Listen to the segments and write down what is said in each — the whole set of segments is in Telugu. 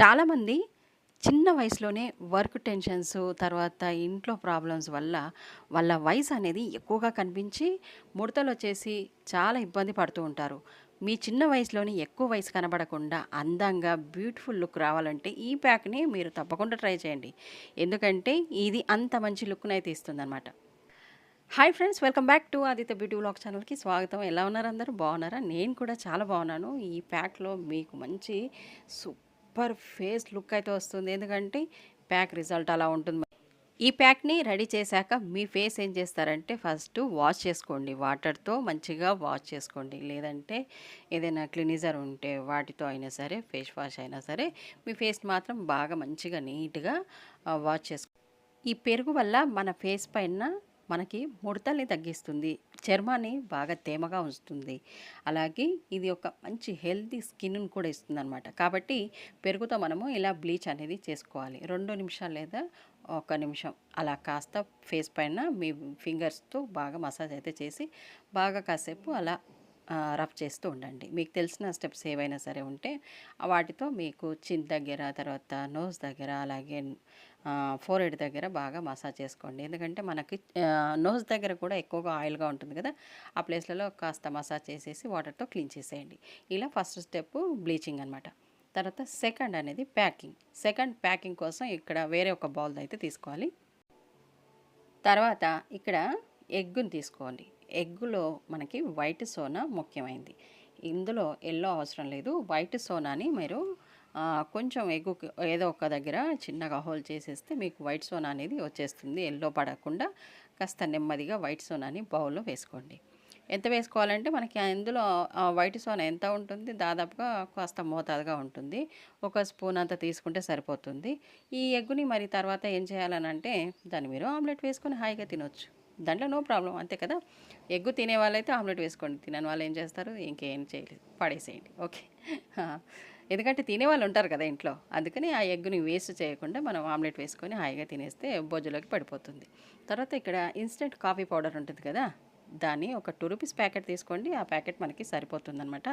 చాలామంది చిన్న వయసులోనే వర్క్ టెన్షన్స్ తర్వాత ఇంట్లో ప్రాబ్లమ్స్ వల్ల వాళ్ళ వయసు అనేది ఎక్కువగా కనిపించి ముడతలు వచ్చేసి చాలా ఇబ్బంది పడుతూ ఉంటారు. మీ చిన్న వయసులోని ఎక్కువ వయసు కనబడకుండా అందంగా బ్యూటిఫుల్ లుక్ రావాలంటే ఈ ప్యాక్ని మీరు తప్పకుండా ట్రై చేయండి. ఎందుకంటే ఇది అంత మంచి లుక్ను అయితే ఇస్తుందన్నమాట. Hi friends welcome back to Aditya beauty blog ఛానల్కి స్వాగతం. ఎలా ఉన్నారు అందరూ? బాగున్నారా? నేను కూడా చాలా బాగున్నాను. ఈ ప్యాక్లో మీకు మంచి సూపర్ సూపర్ ఫేస్ లుక్ అయితే వస్తుంది. ఎందుకంటే ప్యాక్ రిజల్ట్ అలా ఉంటుంది. ఈ ప్యాక్ని రెడీ చేశాక మీ ఫేస్ ఏం చేస్తారంటే ఫస్ట్ వాష్ చేసుకోండి. వాటర్తో మంచిగా వాష్ చేసుకోండి. లేదంటే ఏదైనా క్లినిజర్ ఉంటే వాటితో అయినా సరే ఫేస్ వాష్ అయినా సరే మీ ఫేస్ మాత్రం బాగా మంచిగా నీట్గా వాష్ చేసుకో ఈ పెరుగు వల్ల మన ఫేస్ పైన మనకి ముడతల్ని తగ్గిస్తుంది. చర్మాన్ని బాగా తేమగా ఉంచుతుంది. అలాగే ఇది ఒక మంచి హెల్తీ స్కిన్ను కూడా ఇస్తుంది అనమాట కాబట్టి పెరుగుతో మనము ఇలా బ్లీచ్ అనేది చేసుకోవాలి. రెండు నిమిషాలు లేదా ఒక నిమిషం అలా కాస్త ఫేస్ పైన మీ ఫింగర్స్తో బాగా మసాజ్ అయితే చేసి బాగా కాసేపు అలా రఫ్ చేస్తూ ఉండండి. మీకు తెలిసిన స్టెప్స్ ఏవైనా సరే ఉంటే వాటితో మీకు చిన్ దగ్గర తర్వాత నోస్ దగ్గర అలాగే ఫోర్ హెడ్ దగ్గర బాగా మసాజ్ చేసుకోండి. ఎందుకంటే మనకి నోస్ దగ్గర కూడా ఎక్కువగా ఆయిల్గా ఉంటుంది కదా ఆ ప్లేస్లలో కాస్త మసాజ్ చేసేసి వాటర్తో క్లీన్ చేసేయండి. ఇలా ఫస్ట్ స్టెప్ బ్లీచింగ్ అనమాట తర్వాత సెకండ్ అనేది ప్యాకింగ్. సెకండ్ ప్యాకింగ్ కోసం ఇక్కడ వేరే ఒక బౌల్ అయితే తీసుకోవాలి. తర్వాత ఇక్కడ ఎగ్గుని తీసుకోండి. ఎగ్గులో మనకి వైట్ సోనా ముఖ్యమైంది. ఇందులో ఎల్లో అవసరం లేదు. వైట్ సోనాని మీరు కొంచెం ఎగ్గు ఏదో ఒక దగ్గర చిన్నగా హోల్ చేసేస్తే మీకు వైట్ సోనా అనేది వచ్చేస్తుంది. ఎల్లో పడకుండా కాస్త నెమ్మదిగా వైట్ సోనాని బౌల్లో వేసుకోండి. ఎంత వేసుకోవాలంటే మనకి అందులో వైట్ సోనా ఎంత ఉంటుంది? దాదాపుగా కాస్త మోతాదుగా ఉంటుంది. ఒక స్పూన్ అంత తీసుకుంటే సరిపోతుంది. ఈ ఎగ్గుని మరి తర్వాత ఏం చేయాలని అంటే దాన్ని మీరు ఆమ్లెట్ వేసుకొని హాయిగా తినొచ్చు. దాంట్లో నో ప్రాబ్లం అంతే కదా? ఎగ్గు తినే వాళ్ళైతే ఆమ్లెట్ వేసుకోండి. తినని వాళ్ళు ఏం చేస్తారు? ఇంకేం చేయలేదు. పడేసేయండి. ఓకే. ఎందుకంటే తినేవాళ్ళు ఉంటారు కదా ఇంట్లో. అందుకని ఆ ఎగ్గుని వేస్ట్ చేయకుండా మనం ఆమ్లెట్ వేసుకొని హాయిగా తినేస్తే బొజ్జులోకి పడిపోతుంది. తర్వాత ఇక్కడ ఇన్స్టెంట్ కాఫీ పౌడర్ ఉంటుంది కదా దాన్ని ఒక టూ రూపీస్ ప్యాకెట్ తీసుకోండి. ఆ ప్యాకెట్ మనకి సరిపోతుందనమాట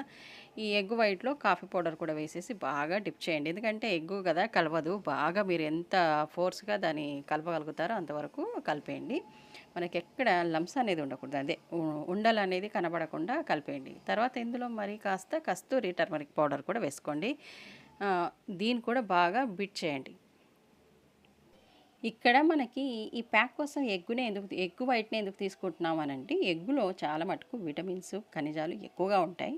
ఈ ఎగ్ వైట్లో కాఫీ పౌడర్ కూడా వేసేసి బాగా డిప్ చేయండి. ఎందుకంటే ఎగ్గు కదా కలవదు. బాగా మీరు ఎంత ఫోర్స్గా దాన్ని కలపగలుగుతారో అంతవరకు కలిపేయండి. మనకి ఎక్కడ లంప్స్ అనేది ఉండకూడదు. అదే ఉండలు అనేది కనబడకుండా కలిపేయండి. తర్వాత ఇందులో మరి కాస్త కస్తూరి టర్మరిక్ పౌడర్ కూడా వేసుకోండి. దీన్ని కూడా బాగా బిట్ చేయండి. ఇక్కడ మనకి ఈ ప్యాక్ కోసం ఎగ్గునే ఎందుకు ఎగ్గు వైట్ని ఎందుకు తీసుకుంటున్నాం అని అంటే ఎగ్గులో చాలా మటుకు విటమిన్స్ ఖనిజాలు ఎక్కువగా ఉంటాయి.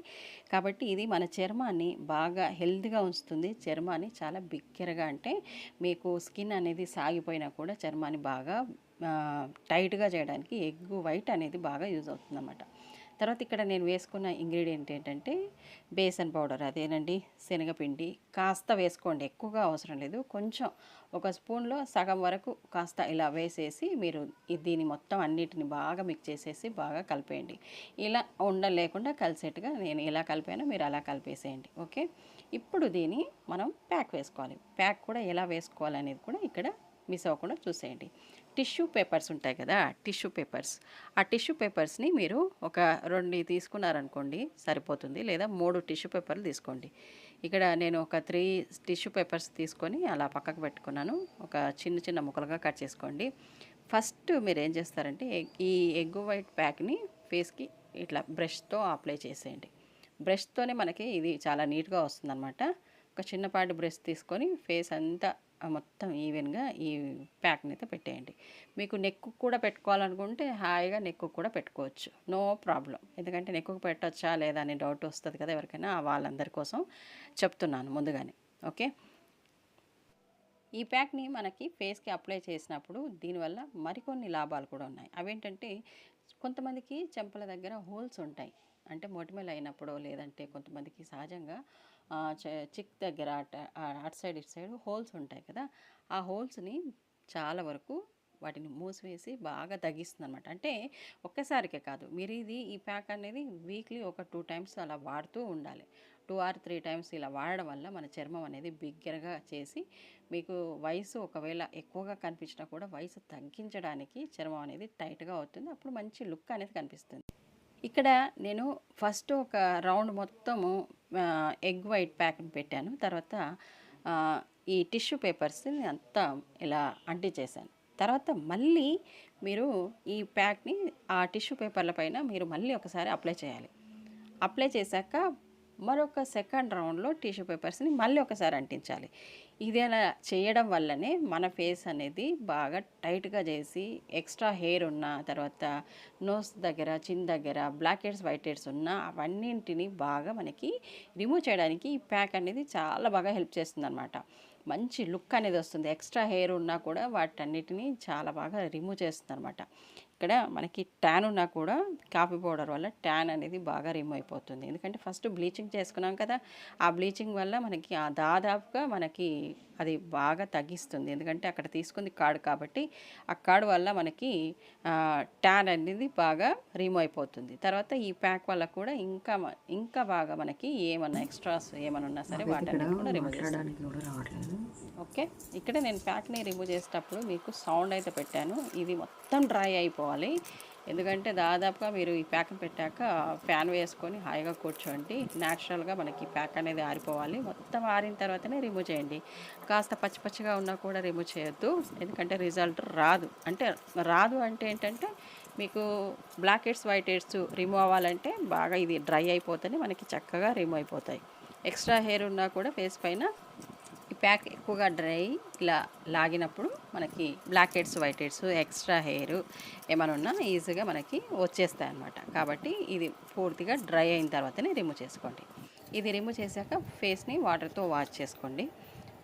కాబట్టి ఇది మన చర్మాన్ని బాగా హెల్త్గా ఉంచుతుంది. చర్మాన్ని చాలా బిగ్గరగా అంటే మీకు స్కిన్ అనేది సాగిపోయినా కూడా చర్మాన్ని బాగా టైట్గా చేయడానికి ఎగ్ వైట్ అనేది బాగా యూజ్ అవుతుంది అన్నమాట తర్వాత ఇక్కడ నేను వేసుకున్న ఇంగ్రీడియంట్ ఏంటంటే బేసన్ పౌడర్ అదేనండి శనగపిండి. కాస్త వేసుకోండి ఎక్కువగా అవసరం లేదు. కొంచెం ఒక స్పూన్లో సగం వరకు కాస్త ఇలా వేసేసి మీరు దీన్ని మొత్తం అన్నిటిని బాగా మిక్స్ చేసేసి బాగా కలిపేయండి. ఇలా ఉండలేకుండా కలిసేట్టుగా నేను ఇలా కలిపానో మీరు అలా కలిపేసేయండి. ఓకే? ఇప్పుడు దీన్ని మనం ప్యాక్ వేసుకోవాలి. ప్యాక్ కూడా ఎలా వేసుకోవాలనేది కూడా ఇక్కడ మిస్ అవ్వకుండా చూసేయండి. టిష్యూ పేపర్స్ ఉంటాయి కదా టిష్యూ పేపర్స్. ఆ టిష్యూ పేపర్స్ని మీరు ఒక రెండు తీసుకున్నారనుకోండి సరిపోతుంది లేదా మూడు టిష్యూ పేపర్లు తీసుకోండి. ఇక్కడ నేను ఒక త్రీ టిష్యూ పేపర్స్ తీసుకొని అలా పక్కకు పెట్టుకున్నాను. ఒక చిన్న చిన్న ముక్కలుగా కట్ చేసుకోండి. ఫస్ట్ మీరు ఏం చేస్తారంటే ఈ ఎగ్ వైట్ ప్యాక్ని ఫేస్కి ఇట్లా బ్రష్తో అప్లై చేసేయండి. బ్రష్తోనే మనకి ఇది చాలా నీట్గా వస్తుందన్నమాట. ఒక చిన్నపాటి బ్రష్ తీసుకొని ఫేస్ అంతా మొత్తం ఈవెన్గా ఈ ప్యాక్ని అయితే పెట్టేయండి. మీకు నెక్కు కూడా పెట్టుకోవాలనుకుంటే హాయిగా నెక్కు కూడా పెట్టుకోవచ్చు. No problem. ఎందుకంటే నెక్కు పెట్టచ్చా లేదా అనే డౌట్ వస్తుంది కదా ఎవరికైనా వాళ్ళందరి కోసం చెప్తున్నాను ముందుగానే. ఓకే? ఈ ప్యాక్ని మనకి ఫేస్కి అప్లై చేసినప్పుడు దీనివల్ల మరికొన్ని లాభాలు కూడా ఉన్నాయి. అవేంటంటే కొంతమందికి చెంపల దగ్గర హోల్స్ ఉంటాయి. అంటే మొటిమలు అయినప్పుడు లేదంటే కొంతమందికి సహజంగా చిక్ దగ్గర అటు సైడ్ ఇటు సైడ్ హోల్స్ ఉంటాయి కదా ఆ హోల్స్ని చాలా వరకు వాటిని మూసివేసి బాగా తగ్గిస్తుంది అనమాట అంటే ఒక్కసారికే కాదు మీరు ఇది ఈ ప్యాక్ అనేది వీక్లీ ఒక టూ టైమ్స్ అలా వాడుతూ ఉండాలి. టూ ఆర్ త్రీ టైమ్స్ ఇలా వాడడం వల్ల మన చర్మం అనేది బిగ్గరగా చేసి మీకు వయసు ఒకవేళ ఎక్కువగా కనిపించినా కూడా వయసు తగ్గించడానికి చర్మం అనేది టైట్గా అవుతుంది. అప్పుడు మంచి లుక్ అనేది కనిపిస్తుంది. ఇక్కడ నేను ఫస్ట్ ఒక రౌండ్ మొత్తము ఎగ్ వైట్ ప్యాక్ని పెట్టాను. తర్వాత ఈ టిష్యూ పేపర్స్ని అంతా ఇలా అంటించేసాను తర్వాత మళ్ళీ మీరు ఈ ప్యాక్ని ఆ టిష్యూ పేపర్ల పైన మీరు మళ్ళీ ఒకసారి అప్లై చేయాలి. అప్లై చేశాక మరొక సెకండ్ రౌండ్లో టిష్యూ పేపర్స్ని మళ్ళీ ఒకసారి అంటించాలి. ఇదేలా చేయడం వల్లనే మన ఫేస్ అనేది బాగా టైట్గా చేసి ఎక్స్ట్రా హెయిర్ ఉన్న తర్వాత నోస్ దగ్గర చిన్ దగ్గర బ్లాక్ హెడ్స్ వైట్ హెడ్స్ ఉన్న అవన్నింటిని బాగా మనకి రిమూవ్ చేయడానికి ఈ ప్యాక్ అనేది చాలా బాగా హెల్ప్ చేస్తుంది అనమాట మంచి లుక్ అనేది వస్తుంది. ఎక్స్ట్రా హెయిర్ ఉన్నా కూడా వాటన్నిటిని చాలా బాగా రిమూవ్ చేస్తుంది అనమాట ఇక్కడ మనకి ట్యాన్ ఉన్నా కూడా కాఫీ పౌడర్ వల్ల ట్యాన్ అనేది బాగా రిమూవ్ అయిపోతుంది. ఎందుకంటే ఫస్ట్ బ్లీచింగ్ చేసుకున్నాం కదా ఆ బ్లీచింగ్ వల్ల మనకి ఆ దాదాపుగా మనకి అది బాగా తగ్గిస్తుంది. ఎందుకంటే అక్కడ తీసుకుంది కాడు కాబట్టి ఆ కాడు వల్ల మనకి ట్యాన్ అనేది బాగా రిమూవ్ అయిపోతుంది. తర్వాత ఈ ప్యాక్ వల్ల కూడా ఇంకా ఇంకా బాగా మనకి ఏమన్నా ఎక్స్ట్రాస్ ఏమన్నా ఉన్నా సరే వాటన్ని కూడా రిమూవ్ చేస్తుంది ఓకే? ఇక్కడ నేను ప్యాక్ని రిమూవ్ చేసేటప్పుడు మీకు సౌండ్ అయితే పెట్టాను. ఇది మొత్తం డ్రై అయిపోవాలి. ఎందుకంటే దాదాపుగా మీరు ఈ ప్యాక్ పెట్టాక ఫ్యాన్ వేసుకొని హాయిగా కూర్చోండి. న్యాచురల్గా మనకి ప్యాక్ అనేది ఆరిపోవాలి. మొత్తం ఆరిన తర్వాతనే రిమూవ్ చేయండి. కాస్త పచ్చి పచ్చిగా ఉన్నా కూడా రిమూవ్ చేయొద్దు. ఎందుకంటే రిజల్ట్ రాదు. అంటే రాదు అంటే ఏంటంటే మీకు blackheads whiteheads remove అవ్వాలంటే బాగా ఇది డ్రై అయిపోతేనే మనకి చక్కగా రిమూవ్ అయిపోతాయి. ఎక్స్ట్రా హెయిర్ ఉన్నా కూడా ఫేస్ పైన ప్యాక్ ఎక్కువగా డ్రై ఇలా లాగినప్పుడు మనకి blackheads whiteheads extra hair ఏమైనా ఉన్నా ఈజీగా మనకి వచ్చేస్తాయి అనమాట కాబట్టి ఇది పూర్తిగా డ్రై అయిన తర్వాతనే రిమూవ్ చేసుకోండి. ఇది రిమూవ్ చేశాక ఫేస్ని వాటర్తో వాష్ చేసుకోండి.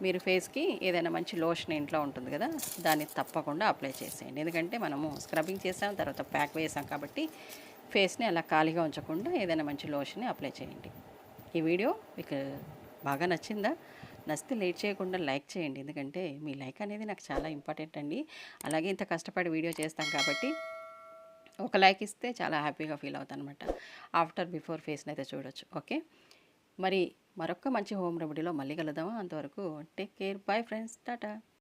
మీరు ఫేస్కి ఏదైనా మంచి లోషన్ ఇంట్లో ఉంటుంది కదా దాన్ని తప్పకుండా అప్లై చేసేయండి. ఎందుకంటే మనము స్క్రబ్బింగ్ చేసాం తర్వాత ప్యాక్ వేసాం కాబట్టి ఫేస్ని అలా ఖాళీగా ఉంచకుండా ఏదైనా మంచి లోషన్ని అప్లై చేయండి. ఈ వీడియో మీకు బాగా నచ్చిందా? నచ్చితే లేట్ చేయకుండా లైక్ చేయండి. ఎందుకంటే మీ లైక్ అనేది నాకు చాలా ఇంపార్టెంట్ అండి. అలాగే ఇంత కష్టపడి వీడియో చేస్తాం కాబట్టి ఒక లైక్ ఇస్తే చాలా హ్యాపీగా ఫీల్ అవుతాను అనమాట ఆఫ్టర్ బిఫోర్ ఫేస్ని అయితే చూడొచ్చు. ఓకే? మరి మరొక మంచి హోమ్ రెమెడీలో మళ్ళీ కలుద్దామా? అంతవరకు take care. Bye friends. Tata.